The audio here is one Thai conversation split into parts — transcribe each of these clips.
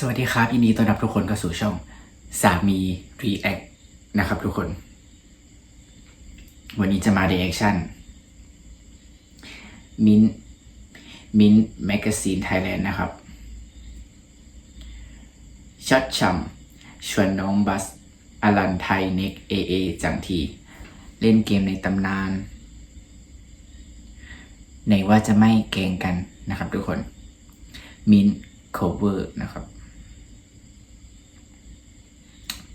สวัสดีครับยินดีต้อนรับทุกคนเข้าสู่ช่องสามี React นะครับทุกคน วันนี้จะมา reaction มินมินแมกซีนไทยแลนด์นะครับ ชัดช่ำชวนน้องบัสอลันไทยเน็กเอเอจังที เล่นเกมในตำนานไหนว่าจะไม่เกงกันนะครับทุกคนมินโคเวอร์นะครับ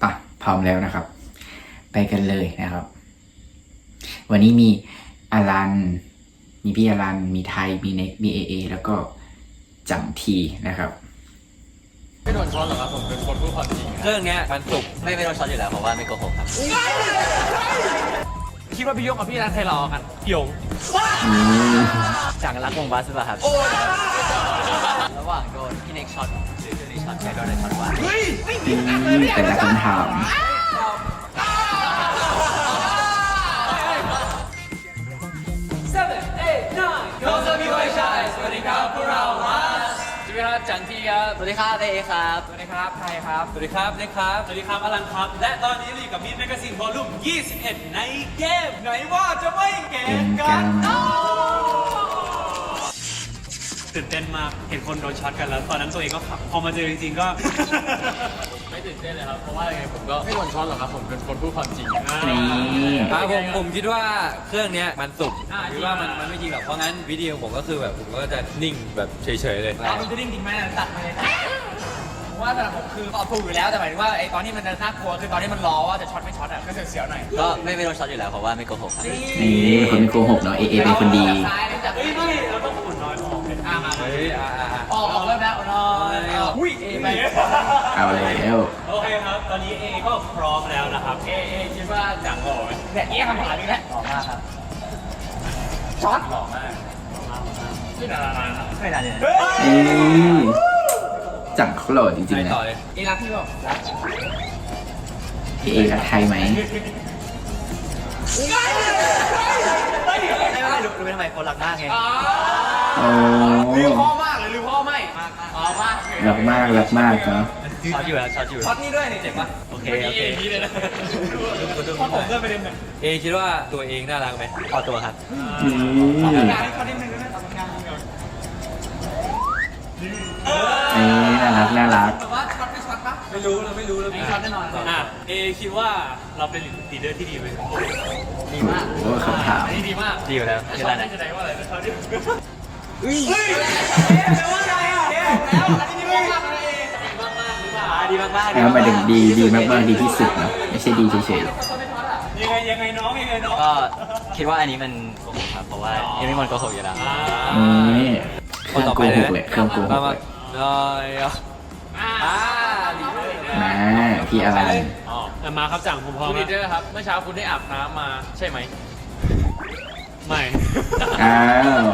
ปะพร้อมแล้วนะครับ ไปกันเลยนะครับ วันนี้มีอารัน มีพี่อารัน มีไทย มีเน็กมีเอเอแล้วก็จังทีนะครับไม่โดนช้อนหรอกครับผมเป็นคนพูดความจริงเรื่องเนี้ยมันสุกไม่ไม่ต้องช็อตอยู่แล้วเพราะว่าไม่โกหกครับคิดว่าพี่ยกกับพี่รันใครรอกันพี่ยงอืมจังรักวงบาสหรือเปล่าครับระหว่างโดนพี่เน็กช็อต หรือโดนช็อตใครโดนในช็อตกว่าแต่ละคำถามโยสมีไวชายสวัสดีครับพวกเรามาสวัสดีครับจันทีครับ สวัสดีครับเอเอครับ สวัสดีครับไทยครับ สวัสดีครับเล็กครับ สวัสดีครับอลันครับ และตอนนี้เราอยู่กับมีดแมกกาซีนวอลลุ่ม 21 ในเกม ไหนว่าจะไม่เกเกมมกักันน ตื่นเต้นมาก เห็นคนโดนช็อตกันแล้ว ตอนนั้นตัวเองก็ขับพอมาเจอจริงๆก็ ไม่ตื่นเต้นเลยครับ เพราะว่ายังไงผมก็ไม่โดนช้อนหรอกครับ ผมเป็นคนพูดความจริงนี่ครับผมผมคิดว่าเครื่องเนี้ยมันสุกอ่า คิดว่ามันมันไม่จริงหรอกเพราะงั้นวิดีโอผมก็คือแบบผมก็จะนิ่งแบบเฉยๆเลยเอามันจะดิ้งจริงไหมนะตัดไปเลยผมว่าสำหรับผมคือตอบถูกอยู่แล้วแต่หมายถึงว่าไอ้ตอนที่มันน่ากลัวคือตอนที่มันรอว่าจะช็อตไม่ช็อตอะก็เสียวๆหน่อยก็ไม่ไม่ต้องช็อตอยู่แล้วเพราะว่าไม่โกหกครับ นี่เป็นคนไม่โกหกเนาะเอเอเป็นคนดี ซ้ายจับ เฮ้ยไม่เราต้องอุ่นน้อย ฮ้ยอ่าอ่าอ่าออกออกเริ่มแล้วนอนอุ้ยเอไปเอาแล้ว โอเคครับ ตอนนี้เอก็พร้อมแล้วนะครับ เอเอคิดว่าจังหล่อไหมเนี่ยนี่คำถามนี้แหละหล่อมากครับช็อตหล่อมากไม่นานนะไม่นานเลยนี่จังเขาหล่อจริงไปๆนะต่อเลยเอรักพี่บอกรักเอเอกับไทยไหมไม่ไม่รู้รู้ไหมทำไมคนรักมากไง โอ้ลืมพ่อมากเลยลืมพ่อไม่อ๋อมากรักมากรักมากเนาะช็อตอยู่แล้วช็อตอยู่ช็อตนี้ด้วยนี่เจ็บปะโอเคเมื่อโอกี้เคเอนี้เลยนะเพราะผมเพื่อนไปเรียนเนี่ยเอคิดว่าตัวเองน่ารักไหมพอตัวครับนี่งานให้เขานิดนึงนะทำงานเดียวนี่น่ารักน่ารักแต่ว่าช็อตไม่ช็อตปะไม่รู้เราไม่รู้เราไม่ช็อตแน่นอนอะเอคิดว่าเราเป็นลีดเดอร์ที่ดีไหมดีมากโอ้คำถามอันนี้ดีมากดีอยู่แล้วช็ที่อร้าตนได้นะแสดงว่าอะไรนะช็อตที่ เฮ้ยแปลว่าอะไรอะเนี่ยแล้วอันนี้ดีมากเลยดีมากมากหรือเปล่าดีมากมากแล้วหมายถึงดีดีมากๆดีที่สุดนะไม่ใช่ดีเฉยๆยังไงยังไงน้องยังไงน้องก็คิดว่าอันนี้มันโกหกครับเพราะว่าเอไม่มันโกหกอยู่แล้วอ่าๆนี่เครื่องโกหกเลยเครื่องโกหกเลยน้อยอะอ่าดีเลยมาพี่อารันมาครับจังผมพร้อมคุณแล้ลีวดเดอร์ครับเมื่อเช้าคุณได้อาบน้ำมาใช่ไหมไม่อ้าว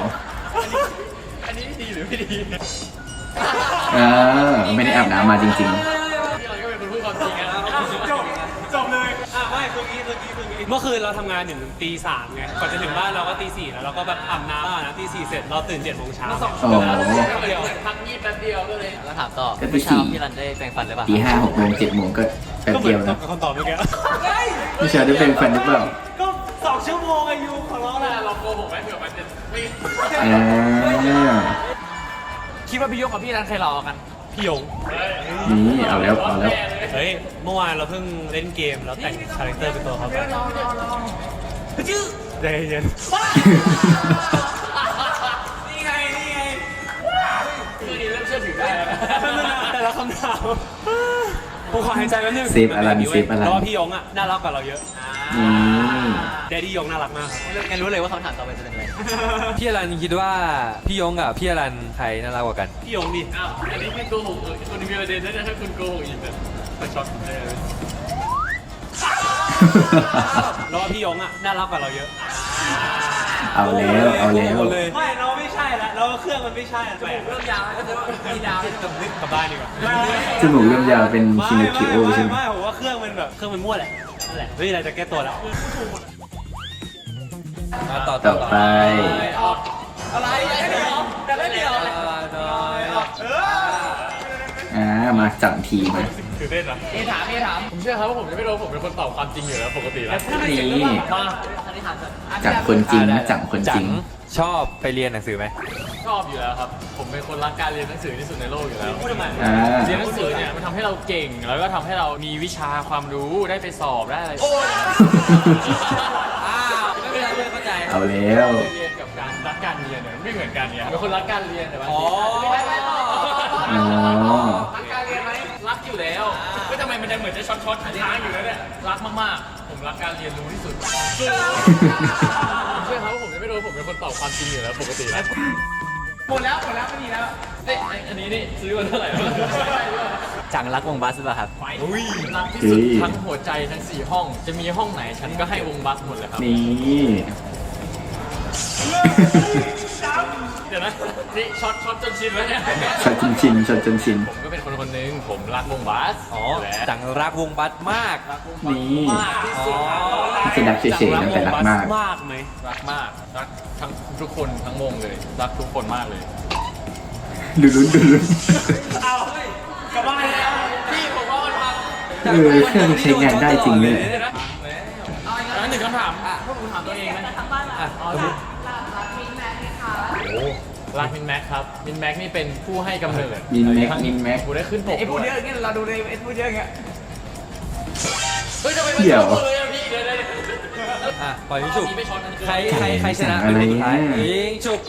อันนี้ดีหรือไม่ดีเออไม่ได้อาบน้ำมาจริงพี่ออยก็เป็นคนพูดความจริงนะจบจบเลยอะไม่คือกี้คือกี้คือกี้เมื่อคืนเราทำงานถึงตีสามไงก่อนจะถึงบ้านเราก็ตีสี่แล้วเราก็แบบอาบน้ำอะนะตีสี่เสร็จเราตื่นเจ็ดโมงเช้าสองๆโอ้เดียวพักยี่แป๊บเดียวก็เลย แล้วถามต่อก็ตีเมื่อสี่เช้าพี่รันได้แปรงฟันหรือเปล่าตีห้าหกโมงเจ็ดโมงก็แป๊บก็เหมืเดีอยวนกันะบคำตอบเมื่อกี้ พี่เชอได้เป็นแฟนหรือเปล่า ก็สองชั่วโมงอายุขอ อมันจะไม่อ่าคิดว่าพี่ยกกับพี่รันใครรอกัน พี่ยง นี่เอาแล้วเอาแล้วเฮ้ย เมื่อวานเราเพิ่งเล่นเกมแล้วแต่งคาแรคเตอร์เป็นตัวเขาไปใจเย็นนี่ไง นี่ไงคือนี่เริ่มเชื่อถือได้แล้วแต่ละคำถาม ผมขอหายใจแป๊บนึงเซฟอลันเซฟอลันเพราะว่าพี่ยงอะน่ารักกว่าเราเยอะนี่แดดดี้ยงน่ารักมากครับงั้นรู้เลยว่าคำถามต่อไปจะเป็นอะไรพี่อรันคิดว่าพี่ยงกับพี่อรันใครน่ารักกว่ากัน พี่ยงดิอ้าวอันนี้เป็นโกหกเออคนมีประเด็นถ้าจะให้คุณโกหกอีกแบบไปช็อตผมได้เลยแล้วว่าพี่ยงอะน่ารักกว่าเราเยอะ เอาแล้วเอาแล้ว เราเครื่องมันไม่ใช่แปลกเริ่มยาวแล้วก็จะว่ามีดาวที่แบบกลับบ้านดีกว่าจมูกเริ่มยาวเป็นไม่คินไม่คิโอไม่ใช่ไหมไม่ผมว่าเครื่องมันแบบเครื่องมันมั่วแหละนั่นแหละเฮ้ยอะไรจะแก้ตัวแล้วมาต่อต่อไป ออกอะไรไม่เดียวแต่ไม่เดียวน้อยเอออ่า มาจับทีมาตื่นเต้นเหรอเอถามเอถามผมเชื่อครับว่าผมจะไม่รู้ผมเป็นคนตอบความจริงอยู่แล้วปกติแล้วนี่มาอันนี้ถามก่อนอะจับคนจริงนะจับคนจริงชอบไปเรียนหนังสือไหม ชอบอยู่แล้วครับ ผมเป็นคนรักการเรียนหนังสือที่สุดในโลกอยู่แล้วอ่า เรียนหนังสือเนี่ยมันทำให้เราเก่ง แล้วก็ทำให้เรามีวิชาความรู้ได้ไปสอบได้อะไรอ้าวไม่เป็นไรไม่เข้าใจ เอาแล้ว เรียนกับการรักการเรียนเนี่ยมันไม่เหมือนกันเนี่ยเป็นคนรักการเรียนแต่ว่าอ๋ออ๋อ รักการเรียนไหมรักอยู่แล้วไม่ทำไมมันยังเหมือนจะช็อตช็อตๆค้างอยู่แล้วเนี่ยรักมากๆ ผมรักการเรียนรู้ที่สุด ผมเชื่อครับว่าผมจะไม่รู้ผมเป็นคนตอบความจริงอยู่แล้วปกติแล้ว หมดแล้วหมดแล้วไม่มีแล้วเอ้ยอันนี้นี่ซื้อมาเท่าไหร่วะจังรักวงบัสป่ะครับ รักที่สุดทั้งหัวใจทั้งสี่ห้อง จะมีห้องไหนฉันก็ให้วงบัสหมดเลยครับ นี่ เดี๋ยวนะนี่ช็อตช็อตจนชินแล้วเนี่ยชดจนชินชดจนชิน ผมก็เป็นคนคนหนึงผมรักวงบัสอ๋อและจังรักวงบัสมากนี่มากที่สุดไม่ใช่รักเฉยๆนะแต่รักมาก มากไหมรักมากรักทั้งทุกคนทั้งวงเลย รักทุกคนมากเลย ดูลุ้นดูลุ้นเอากลับบ้านแล้วพี่ผมว่ามันพังเออเครื่องใช้งานได้จริงเลยเดี๋ยวนะ รักมินแม็กครับมินแม็กนี่เป็นผู้ให้กำเนิดมินแม็กมินแม็กกูได้ขึ้นปกไอ้พูดเยอะอย่างเงี้ยเราดูในไอ้พูดเยอะอย่างเงี้ยเฮ้ยทำไมเดี๋ยวเลยอะพี่เดี๋ยวเดี๋ยวเดี๋ยวอะปล่อยยิงฉุบอันนี้ไม่ช็อตอันนี้ใครใครใครชนะอะไรเป็นคนสุดท้ายเนี่ยยิงฉุบ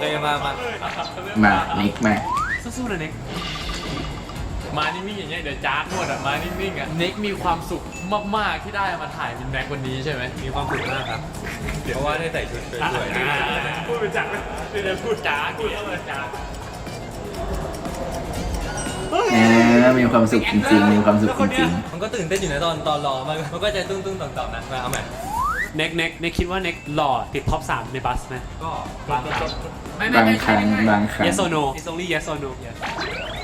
เลยมามามานิกมาสู้ๆเลยเน็ก มานิ่งๆอย่างเงี้ยเดี๋ยวจ้าดหมดอะมานิ่งๆอะเน็กมีความสุขมากๆที่ได้มาถ่ายมินแม็กวันนี้ใช่ไหมมีความสุขมากครับเพราะว่าได้ใส่ชุดสวยๆพูดเป็นจักรเดี๋ยวพูดจ้าพูดแล้วเลยจ้าอ่ามีความสุขจริงๆ มีความสุขจริงมันก็ตื่นเต้นอยู่ในะตอนตอนรอมันมันก็จะตุ้งตุ้งต่อมต่อมๆนะมาเอาใหม่เน็กเน็กเน็กคิดว่าเน็กหล่อติดท็อป3ในบัสไหมก็บางครั้งๆบางครั้งบางครั้ง yes or no it's only yes or no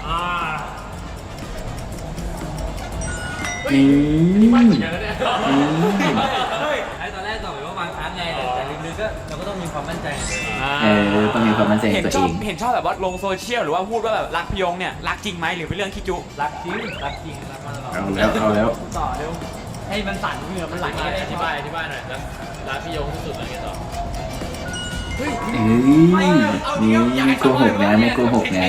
อ่านี่ อย่างนั้นเนี่ยไอ้ตอนแรกตอบไปว่าบางครั้งไงแต่ลึกๆก็เราก็ต้องมีความมั่นใจเองเอต้องมีความมั่นใจในเห็นตัวชเออบง เห็นชอบแบบว่าลงโซเชียลหรือว่าพูดว่าแบบรักพี่ยงเนี่ยรักจริงไหมหรือเป็นเรื่องขี้จุ รักจริงรักจริงรักมาตลอดเอาแล้วเอาแล้ว ต่อเร็วให้มันสั่นเหงื่อมันไหลอธิบายอธิบายอธิบายหน่อยนะร้านพี่ยงที่สุดอะไรกันต่อเอ้ยนี่โกหกนะไม่โกหกนะ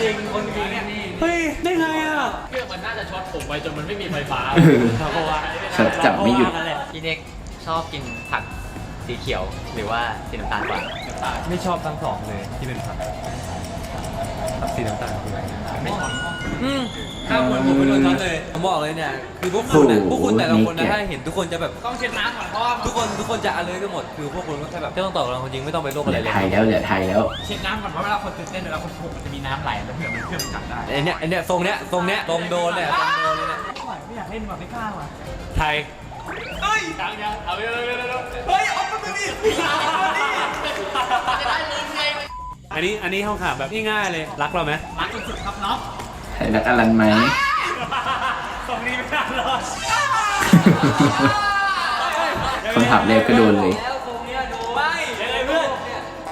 จริงคนจริงเนี่ย เฮ้ย ได้ไงอะเครื่องมันน่าจะช็อตผมไปจนมันไม่มีไฟฟ้าเออเพราะว่าช็อตจับไม่หยุด พี่เน็กชอบกินผักสีเขียวหรือว่าสีน้ำตาลกว่าไม่ชอบทั้งสองเลยที่เป็นผักผักสีน้ำตาลคือไม่ชอบ ถ้าคนผมไม่โดนช็อตเลยผมบอกเลยเนี่ยคือพวกคุณนะพวกคุณแต่ละคนนะถ้าเห็นทุกคนจะแบบต้องเช็ดน้ำก่อนพ่อทุกคนทุกคนจะอ alert กันหมดคือพวกคุณก็แค่แบบไม่ต้องตอบเราจริงไม่ต้องไปโลกเหอะไรลือเลยไทยแล้วเหลือไทยแล้วเช็ดน้ำก่อนเพราะเวลาคนตื่นเต้นเวลาคนถูกมันจะมีน้ำไหลแล้วเผื่อมันเครื่องมันจับได้ไอเนี้ยไอเนี้ยทรงเนี้ยทรงเนี้ยทรงโดนเนี่ยทรงโดนเลยเนี่ยไม่ไหวไม่อยากเล่นว่ะไม่กล้าว่ะไทยเฮ้ยยังยังเอาเร็วเร็วเร็วเร็วเฮ้ยเอาไปดิอันนี้อันนี้คำถามแบบง่ายๆเลยรักเราไหมรักสุดๆครับน้อง ไทยรักอลันไหมตรงนี้ไม่ได้หรอกคำถามแรกก็โดนเลยแล้วตรงเนี้ยดูไม่ยังไงเพื่อน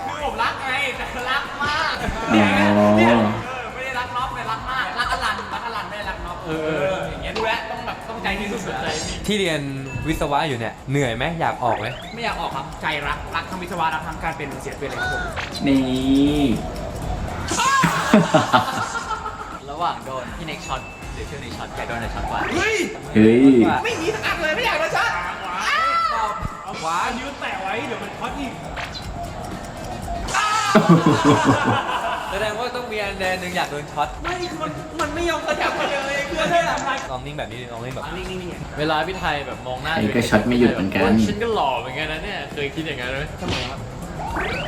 คือผมรักไงแต่รักมากอ๋อไม่ได้รักน็อปเลยรักมากรักอลันรักอลันไม่ได้รักน็อปเอออย่างเงี้ยดูแลต้องแบบต้องใจที่สุดใจเลยมีที่เรียนวิศวะอยู่เนี่ยเหนื่อยไหมอยากออกไหมไม่อยากออกครับใจรักรักทั้งวิศวะรักทั้งการเป็นเสียเป็นเลยครับผมนี่ ระหว่างโดน พี่เน็กช็อตหรือพี่เน็กช็อตใครโดนอะไรช็อตกว่าเฮ้ย ไม่มีสักอันเลยไม่อยากโดนช็อตขวานิ้วแตะไว้เดี๋ยวมันช็อตอีกแสดงว่าต้องมีอันใดหนึ่งอยากโดนช็อต ไม่คือมัน มันไม่ยอมกระจับมาเลยคืออะไรทำไมลองนิ่งแบบนี้ดิลองนิ่งแบบนิ่งๆๆเวลาพี่ไทยแบบมองหน้าไอ้ก็ช็อตไม่หยุดเหมือนกันโยฉันก็หล่อเหมือนกันนะเนี่ยเคยคิดอย่างนั้นไหม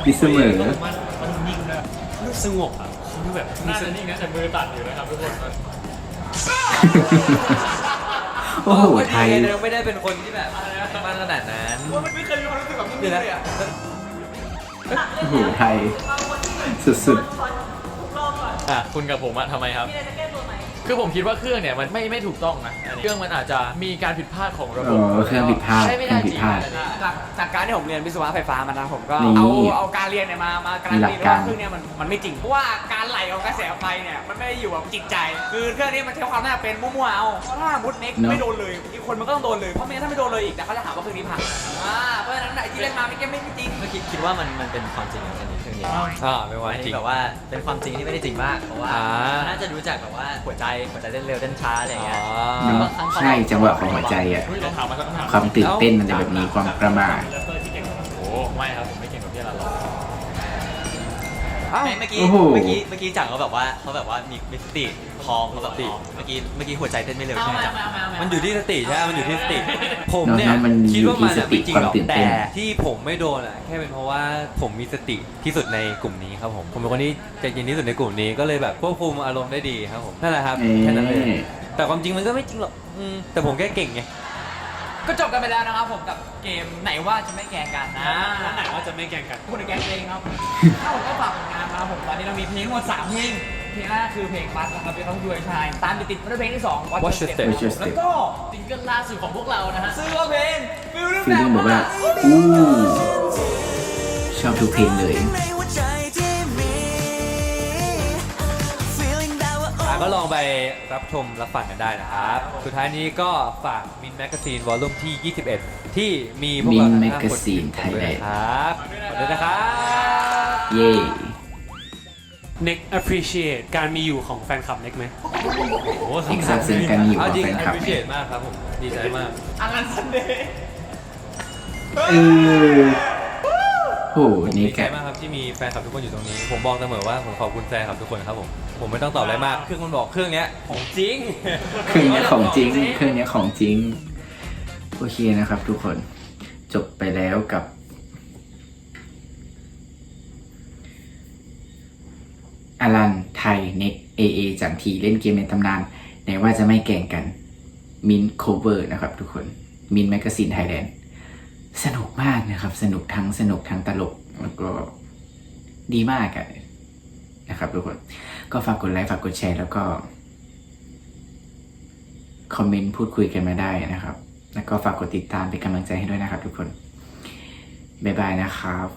พี่เสมอมันมันนิ่งเลยรู้สงบอะ คือแบบน่าจะนิ่งนะแต่มือตัดอยู่นะครับทุกคนโอ้โหไทยยังไม่ได้เป็นคนที่แบบมันขนาดนั้นว่ามันไม่เคยมีความรู้สึกแบบนี้เดี๋ยวเลนะยอะโอ้โหไทยสุดอะคุณกับผมอะทำไมครับๆ คือผมคิดว่าเครื่องเนี่ยมันไม่ไม่ถูกต้องนะอันนี้เครื่องมันอาจจะมีการผิดพลาดของระบบเออเครื่องผิดพลาดใช่ไม่เครื่ได้องผิจดริงพลาดอันนี้จากจากการที่ผมเรียนวิศวะไฟฟ้ามานะผมก็นี่เอาเอาการเรียนเนี่ยมามาการันหลัตีกการว่าเครื่องเนี้ยมันมันไม่จริงเพราะว่าการไหลของกระแสไฟเนี่ยมันไม่ได้อยู่กับจิตใจ คือเครื่องนี้มันใช้ความน่าเป็นมั่วๆเอาเพราะถ้ามุดเน็กเนอะ ไม่โดนเลยอีกคนมันก็ต้องโดนเลยเพราะไม่งั้นถ้าไม่โดนเลยอีกแต่เขาจะหาว่าเครื่องนี้พังอ่าเพ เล่นมาไม่เก็ไม่จริง เมื่อกี้คิดว่ามันมันเป็นความจริงอันนี้เครื่องนี้อ่าไม่ว่าอันจรินี้งแบบว่าเป็นความจริงที่ไม่ได้จริงมากเพราะว่าอ่า น่าจะรู้จักแบบว่าหัวใจหัวใจเต้นเร็วเต้นช้าอะไรอย่างเงี้ยอ๋อซึ่งบางครั้งเขาใช่จังหวะของหัวใจอะความตื่นเต้นมันจะแบบนี้ความประมาท โอ้ไม่ครับผมไม่เก่งกับพี่ละหรอกอ้าวเมื่อกี้โอ้โห เมื่อกี้เมื่อกี้จังเขาแบบว่าเขาแบบว่ามีมีสติพร้ อมเขาแบบพร้อมเมื่อกี้เมื่อกี้หัวใจเต้นไม่เร็วใช่ไหมจังมันอยู่ที่สติใช่ไหมมันอยู่ที่สติ ผมเนอะเนี่ยมันคิดว่ามันอยู่ที่สอะติไม่จริงความหรอกตื่นเต้แต่น ที่ผมไม่โดนอะแค่เป็นเพราะว่าผมมีสติที่สุดในกลุ่มนี้ครับผมผมเป็นคนที่ใจเย็นที่สุดในกลุ่มนี้ก็เลยแบบควบคุมอารมณ์ได้ดีครับผมนั่นแหละครับเอ๊ะแค่นั้นเลย แต่ความจริงมันก็ไม่จริงหรอกอืมแต่ผมแค่เก่งไง ก็จบกันไปแล้วนะครับผมกับเกมไหนว่าจะไม่แกล้งกันนะแล้วไหนว่าจะไม่แข่งกันพูดในแกล้งตัวเองครับ ถ้าผมก็ฝากผลงานมาผมตอนนี้เรามีเพลงทั้งหมด3เพลง เพลงแรกคือเพลงบัสนะครับเป็นของยูไอชายตามติดติดๆมาด้วยเพลงที่2 Watch Your Step แล้วก็ซิงเกิลล่าสุดของพวกเรานะฮะซื้อว่าเพลงฟิลลิ่งฟีลลิ่งแบบว่า อู้ชอบทุกเพลงเลย อะก็ลองไปรับชมรับฟังกันได้นะครับ สุดท้ายนี้ก็ฝากมินแมกซีนวอลลุ่มที่ 21 ที่มีพวกเรา Min ทั้งห้าคน Magazine ผมด้วย Thailand นะครับ ขอบคุณนะครับ เย่ Neck appreciate การมีอยู่ของแฟนคลับ Neck ไหมโอ้โหอีกสักซึ้งกันอยู่เอากับจริงแฟนคลับ appreciate มากครับผมดีใจมากอันนั้นซันเดย์เออโหนี่ดีใจแกมากครับที่มีแฟนคลับทุกคนอยู่ตรงนี้ ผมบอกเสมอว่าผมขอบคุณแฟนคลับทุกคนครับผมผมไม่ต้องตอบอะไรมากเครื่องมันบอกเครื่องเนี้ยของจริง เครื่องเนี้ยของจริงเครื่องเนี้ยของจริง โอเคนะครับทุกคนจบไปแล้วกับ อลันไทยเน็กเอเอจังทีเล่นเกมในตำนานไหนว่าจะไม่แก่งกันมินโคเวอร์นะครับทุกคนมินแมกซีนไทยแลนด์สนุกมากนะครับ สนุกทั้งสนุกทั้งตลกแล้วก็ดีมากอะนะครับทุกคน ก็ฝากกดไลค์ฝากกดแชร์แล้วก็คอมเมนต์พูดคุยกันมาได้นะครับ แล้วก็ฝากกดติดตามเป็นกำลังใจให้ด้วยนะครับทุกคน บ๊ายบายนะครับ